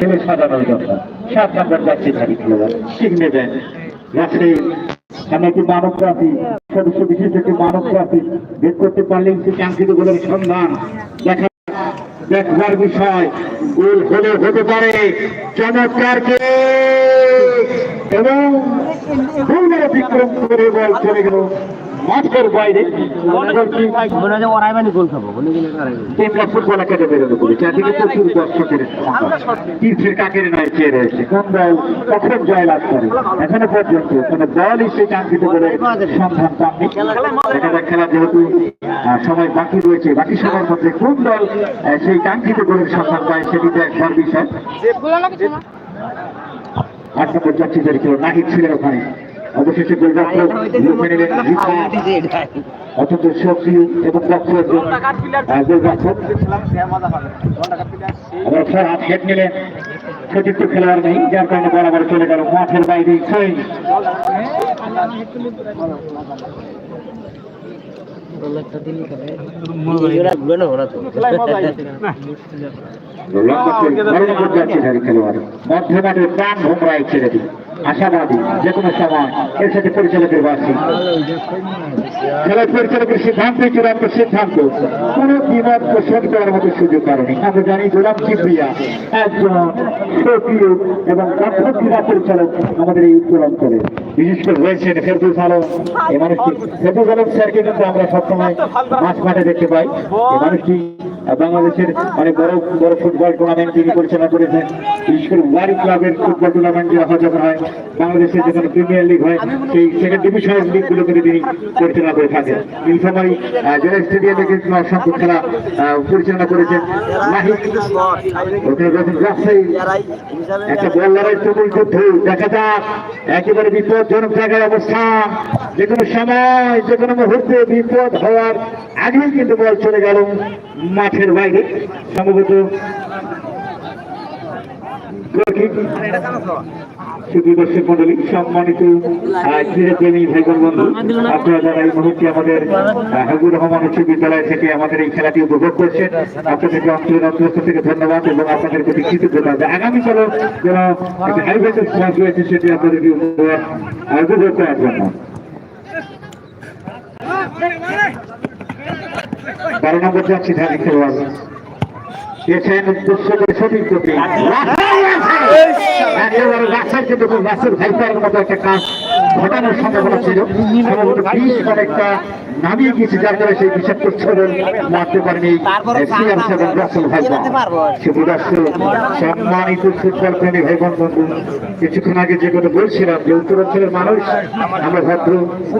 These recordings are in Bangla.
খেলে সাজানোর জন্য সাত নম্বর যাচ্ছে ধারি খেলোয়াড় ঠিক নেবেন রাত্রে মানব সদস্য বিশেষ একটি মানব বের করতে সে সন্ধান। দেখা দেখবার বিষয়, গোল হলে হতে পারে। চমৎকার কে? এবং করে বল চলে গেল। মাঠের বাইরে মনে হয় ওরাই মানে গোল খাব বলে গেলে তিনটা ফুটবল একাডেমির অনুকূলে চারদিকে প্রচুর দর্শকের তীর্থের কাকের নয় চেয়ে রয়েছে। কোন দল কখন জয় লাভ করে। এখনও পর্যন্ত কোনো দলই সেই কাঙ্ক্ষিত করে সন্ধান পাননি। দেখা খেলা যেহেতু সময় বাকি রয়েছে বাকি সময়ের মধ্যে কোন দল সেই কাঙ্ক্ষিত গোলের সন্ধান পায় সেটি তো একবার বিষয়। আট নম্বর জারি ছিল নাহিদ ছিলেন ওখানে। অবশেষে গোলরক্ষক লুফে নিলেন অত্যন্ত সক্রিয় এবং দক্ষ গোলরক্ষক আবার হাত হেড নিলেন। সতীর্থ খেলোয়াড় নেই যার কারণে বরাবর চলে গেল মাঠের বাইরে ছয়। মধ্যমাঠের প্রাণ ভোমরায় ছেড়ে দিন আশাবাদী যে কোনো সময় এর সাথে পরিচালকের বাসী খেলার পরিচালকের সিদ্ধান্ত চূড়ান্ত সিদ্ধান্ত, কোনো বিবাদ পোষণ করার মতো সুযোগ কারণে আমরা জানি গোলাম কিবরিয়া একজন সক্রিয় এবং দক্ষ ক্রীড়া পরিচালক আমাদের এই উত্তর অঞ্চলে বিশেষ করে রয়েছেন ফেরদুস আলম। এই মানুষটি ফেরদুস আলম স্যারকে কিন্তু আমরা সবসময় মাঠ মাঠে দেখতে পাই। এই মানুষটি বাংলাদেশের অনেক বড় বড় ফুটবল টুর্নামেন্ট তিনি পরিচালনা করেছেন। বিশেষ করে ওয়ারি ক্লাবের ফুটবল টুর্নামেন্ট যে হয় যখন হয়। বাংলাদেশের যেখানে প্রিমিয়ার লিগ হয় সেই সেকেন্ড ডিভিশনাল লিগগুলো কিন্তু তিনি পরিচালনা করে থাকেন। এই সময় আহ, জেলা স্টেডিয়ামে কিন্তু অসংখ্য খেলা পরিচালনা করেছেন নাহিদ ওখানে যখন রাজশাহী। একটা বল লড়াই তুমুল যুদ্ধ। দেখা যাক একেবারে বিপজ্জনক জায়গায় অবস্থান যে কোনো সময়, যে কোনো মুহূর্তে বিপদ হওয়ার আগেই কিন্তু বল চলে গেল মাঠের বাইরে। সম্ভবত আহ, রহমান উচ্চ বিদ্যালয় থেকে আমাদের এই খেলাটি উপভোগ করছেন আপনাদেরকে ধন্যবাদ এবং আপনাদের প্রতি কৃতজ্ঞতা আগামীকালও যেন একটা হাইভেটের সমাজ খেলোয়াড়। করে সঠিক রাস্তার ভাইপারের মতো একটা কাজ ঘটানোর সম্ভাবনা ছিল। এবং বিশ অনেকটা নামিয়ে গিয়েছে যার কারণে সেই বিষাক্ত ছড়ন মারতে পারেনি। সিয়াম সেভেন রাসেল সম্মানিত ফুটবল প্রেমী ভাই বোন বন্ধু। কিছুক্ষণ আগে যে কথা বলছিলাম যে উত্তরাঞ্চলের মানুষ আমরা ভদ্র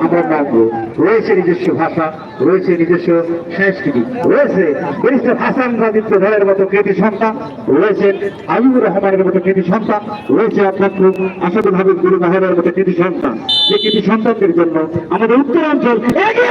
আমরা নাগ্য রয়েছে নিজস্ব ভাষা রয়েছে নিজস্ব সংস্কৃতি রয়েছে ব্যারিস্টার হাসান রাজিত্র ধরের মতো কৃতি সন্তান রয়েছেন আমিনুর রহমানের মতো কৃতি সন্তান রয়েছে অধ্যক্ষ আসাদুল হাবিব গুরু মাহের মতো কৃতি সন্তান। কৃতি সন্তানদের জন্য আমাদের উত্তরাঞ্চল এগিয়ে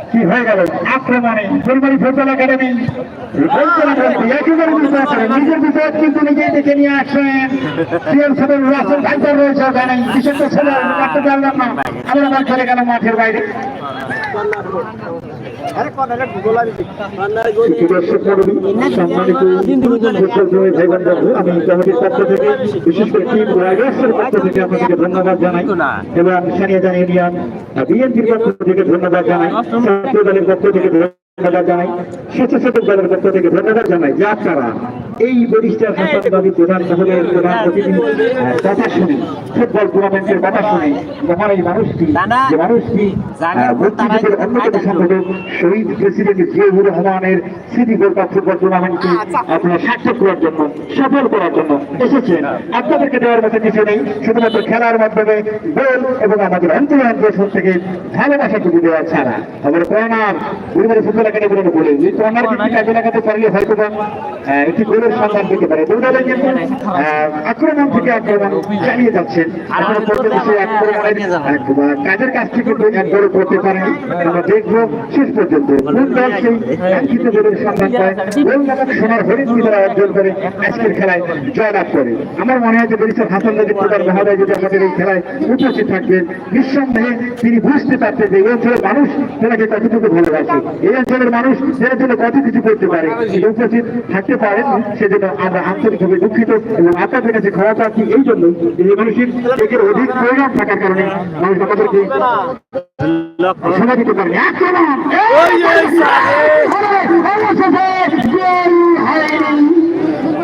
কি হয়ে গেল? আক্রমণে। Phulbari football academy. একেবারে বুঝতে নিজের বিপদ কিন্তু নিজেই দেখে নিয়ে আসেন সিএম সাহেবের রাসেল ভাইপার রয়েছে ওখানে। বিশেষ ছেলে পারলাম না। আমার মাঠের বাইরে আমি কমিটির পক্ষ থেকে বিশেষ করে টিম রাইডার্সের পক্ষ থেকে আপনাদেরকে ধন্যবাদ জানাই এবং সানিয়া জান ইউনিয়ন বিএনপির পক্ষ থেকে ধন্যবাদ জানাই। দলের পক্ষ থেকে ধন্যবাদ জানাই স্বেচ্ছাসেবক দলের পক্ষ থেকে ধন্যবাদ জানাই। যে আপনারা এই বরিষ্টার হাসানবাদী প্রধান মহোদয়ের প্রধান অতিথি। কথা শুনে ফুটবল টুর্নামেন্টের কথা শুনে আমার এই মানুষটি যে মানুষটি মুক্তিযুদ্ধের অন্যতম সংগঠক শহীদ প্রেসিডেন্ট জিয়াউর রহমানের স্মৃতি গোল্ড কাপ ফুটবল টুর্নামেন্টকে আপনারা সার্থক করার জন্য সফল করার জন্য এসেছেন। আপনাদেরকে দেওয়ার মতো কিছু নেই শুধুমাত্র খেলার মাধ্যমে গোল এবং আমাদের অন্তর থেকে ভালোবাসা টুকু দেওয়া ছাড়া। আমাদের প্রণাম পরিবারের ফুটবল একাডেমি বলে এই প্রণাম কিন্তু কাজে লাগাতে পারলে হয়তো বা, একটি গোলের সন্ধান পেতে পারে। কিন্তু আক্রমণ থেকে আক্রমণ চালিয়ে যাচ্ছেন। এখনও পর্যন্ত সেই আক্রমণের কাজের কাজটি কিন্তু একবারও করতে পারেনি। আমরা দেখব শেষ পর্যন্ত। কোন দল সেই কাঙ্ক্ষিত সন্ধান পায় নামক সোনার হরিণটি তারা অর্জন করে আজকের খেলায় জয়লাভ করে। আমার মনে হয় যে বরিশাল হাসান নদী প্রধান মহোদয় যদি আমাদের এই খেলায় উপস্থিত থাকবেন। নিঃসন্দেহে তিনি বুঝতে পারতেন যে এই অঞ্চলের মানুষ তেনাকে কতটুকু ভালোবাসে। এই অঞ্চলের মানুষ তেনার জন্য কত কিছু করতে পারে। উপস্থিত থাকতে পারেন। সেজন্য আমরা আন্তরিকভাবে দুঃখিত এবং আপনাদের কাছে ক্ষমা প্রার্থী এই জন্য এই মানুষের একের অধিক প্রয়োজন থাকার কারণে মানুষ আমাদেরকে সময় দিতে পারেনি আক্রমণ!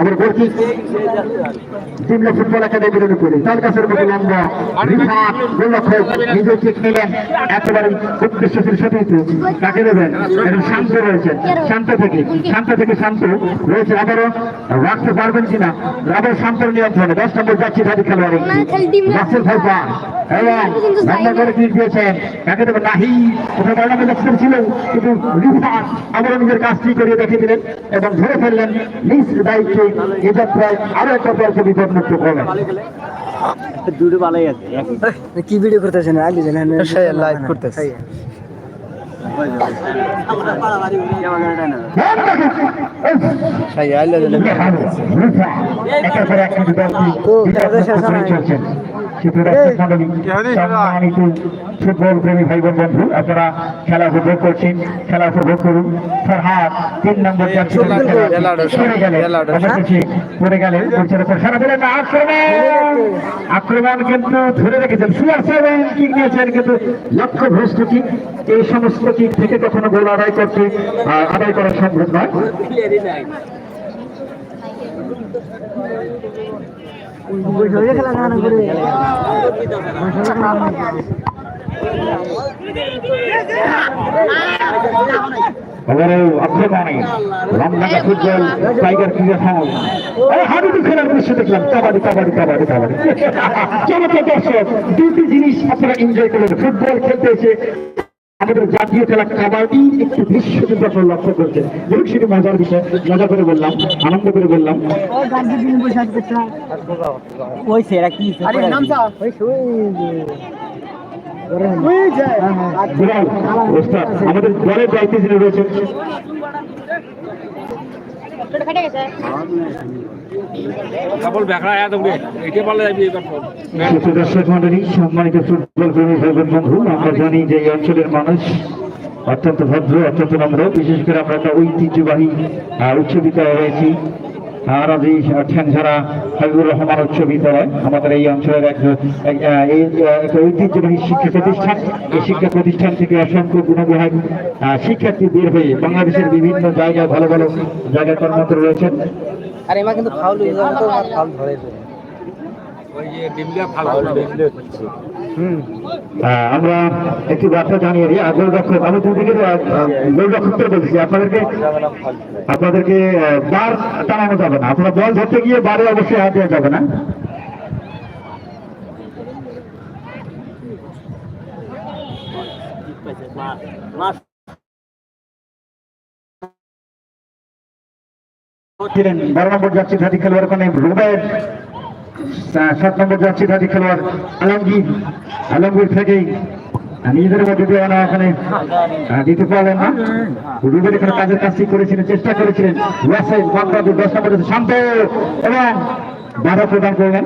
আমার বলছি সিমলা ফুটবল একাডেমির উপরে তার কাছে লম্বা গোলরক্ষক নিজে চেক নিলেন একেবারে উদ্দেশ্যের সাথে কাকে দেবেন। একদম শান্ত রয়েছেন শান্ত থেকে শান্ত থেকে শান্ত রয়েছে আবারও রাখতে পারবেন কিনা? আবার শান্ত নিয়ন্ত্রণে দশ নম্বর যাচ্ছি তাদের খেলোয়াড়। রাসেল ভাইপা। এবং রান্না করে দিয়ে দিয়েছেন কাকে দেবেন নাহি। ছিল কিন্তু রিফাত আবারও নিজের কাজটি করিয়ে দেখিয়ে দিলেন এবং ধরে ফেললেন নিজ দায়িত্বে এ যাত্রায় আরও একটা দলকে বিপদমুক্ত করলেন দুটো ভালোই আছে। কি ভিডিও করতেছেন? আগে জানেন লাইভ করতেছে। তো, বিপদমুক্ত শেষ সম্মানিত ফুটবল প্রেমী ভাই বোন বন্ধু আপনারা খেলা উপভোগ করছেন খেলা উপভোগ করুন। ফরহাদ তিন নম্বর পড়ে গেলে আক্রমণ। কিন্তু ধরে রেখেছেন সুয়ার সেভেন কিক নিয়েছেন কিন্তু লক্ষ্য ভ্রষ্ট কিক এই সমস্ত কিক থেকে কখনো গোল আদায় করতে আহ, আদায় করা সম্ভব নয়। দর্শক দুটি জিনিস আপনারা এনজয় করলেন। ফুটবল খেলতে এসে আমাদের জাতীয় খেলা কাবাডি একটু দৃশ্য কিন্তু আপনারা লক্ষ্য করছেন এবং সেটি মজার বিষয় মজা করে বললাম আনন্দ করে বললাম। ওই সেরা কি আমাদের দলের দায়িত্বে যিনি রয়েছেন কেবল বেকড়া আয়া তোমরা এটা পারলে যাবি এবার ফোন সুপ্রিয় দর্শক মন্ডলী সম্মানিত ফুটবল প্রেমী ভাই বন্ধু আমরা জানি যে এই অঞ্চলের মানুষ অত্যন্ত ভদ্র অত্যন্ত নম্র। বিশেষ করে আমরা একটা ঐতিহ্যবাহী উচ্চ বিদ্যালয় রয়েছি। রাজি ঠ্যাংঝাড়া হাবিবুর রহমান উচ্চ বিদ্যালয়। আমাদের এই অঞ্চলের এক ঐতিহ্যবাহী শিক্ষা প্রতিষ্ঠান। এই শিক্ষা প্রতিষ্ঠান থেকে অসংখ্য গুণগ্রাহক শিক্ষার্থী বের হয়ে বাংলাদেশের বিভিন্ন জায়গায় ভালো ভালো জায়গায় কর্মরত রয়েছেন। আর এমা কিন্তু ফাউল ফাউল ধরে ওই যে ডিমলিয়া ভালো আহ, আমরা একটি বার্তা জানিয়ে দিই। আর গোলরক্ষক আমি দুদিকে গোলরক্ষককে বলছি আপনাদেরকে আপনাদেরকে বার টানানো যাবে না। আপনারা বল ধরতে গিয়ে বারে অবশ্যই হাত দেওয়া যাবে না। ছিলেন বারো নম্বর যাচ্ছে ধাতি খেলোয়াড় রুবের সাত নম্বর যাচ্ছে ধাতি খেলোয়াড় আলমগীর। আলমগীর থেকেই আহ, নিজেদের মধ্যে দিয়ে ওরা ওখানে দিতে পারলেন না। রুবের এখানে কাজের কাজটি করেছিলেন চেষ্টা করেছিলেন। দশ নম্বর শান্ত। এবং বাধা প্রদান করলেন।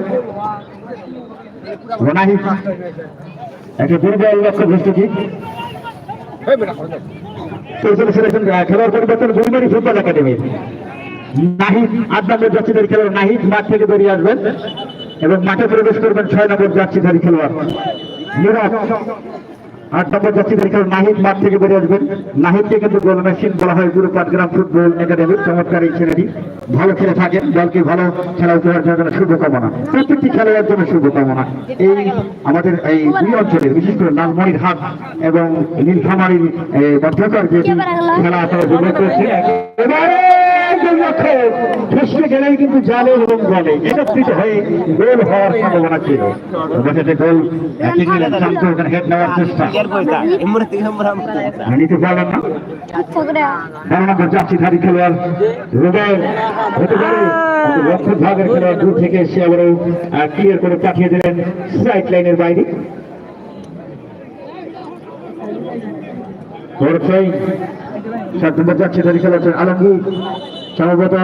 রোনাহি একটা দুর্বল লক্ষ্য সিলেকশন খেলোয়াড় পরিবর্তন Gulmari football academy. Nahid number যাত্রীদের খেলোয়াড় নাহিদ মাঠ থেকে বেরিয়ে আসবেন এবং মাঠে প্রবেশ করবেন ছয় নম্বর যাত্রীধারী খেলোয়াড়। নীরব আট নম্বর যাত্রীদের খেলোয়াড় নাহিদ মাঠ থেকে বেরিয়ে আসবেন। নাহিদকে কিন্তু গোল মেশিন বলা হয় গুরু পাটগ্রাম ফুটবল একাডেমির চমৎকার এই ছেলেটি। ভালো খেলে থাকেন দলকে ভালো খেলা উপহার দেওয়ার জন্য শুভকামনা। প্রত্যেকটি খেলোয়াড়ের জন্য শুভকামনা। এই আমাদের এই দুই অঞ্চলের বিশেষ করে লালমনির হাট এবং নীলফামারীর মধ্যকার যে খেলা আপনারা করছে গোলরক্ষক ফেসকে গেলেই কিন্তু জালে এবং গলে একত্রিত হয়ে গোল হওয়ার সম্ভাবনা ছিল। গোল শান্ত ওখানে হেড নেওয়ার চেষ্টা। নিতে পারলেন না। বারো নম্বর যাত্রীধারী খেলোয়াড় রুবেল হতে পারে রক্ষক ভাগের খেলোয়াড় দূর থেকে এসে আবারও ক্লিয়ার করে পাঠিয়ে দিলেন স্ট্রাইক লাইনের বাইরে। সাত নম্বর খেলোয়াড় আলমগীর। সম্ভবত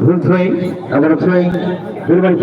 ভুল থ্রোয়িং আবার থ্রোয়িং ফুটবল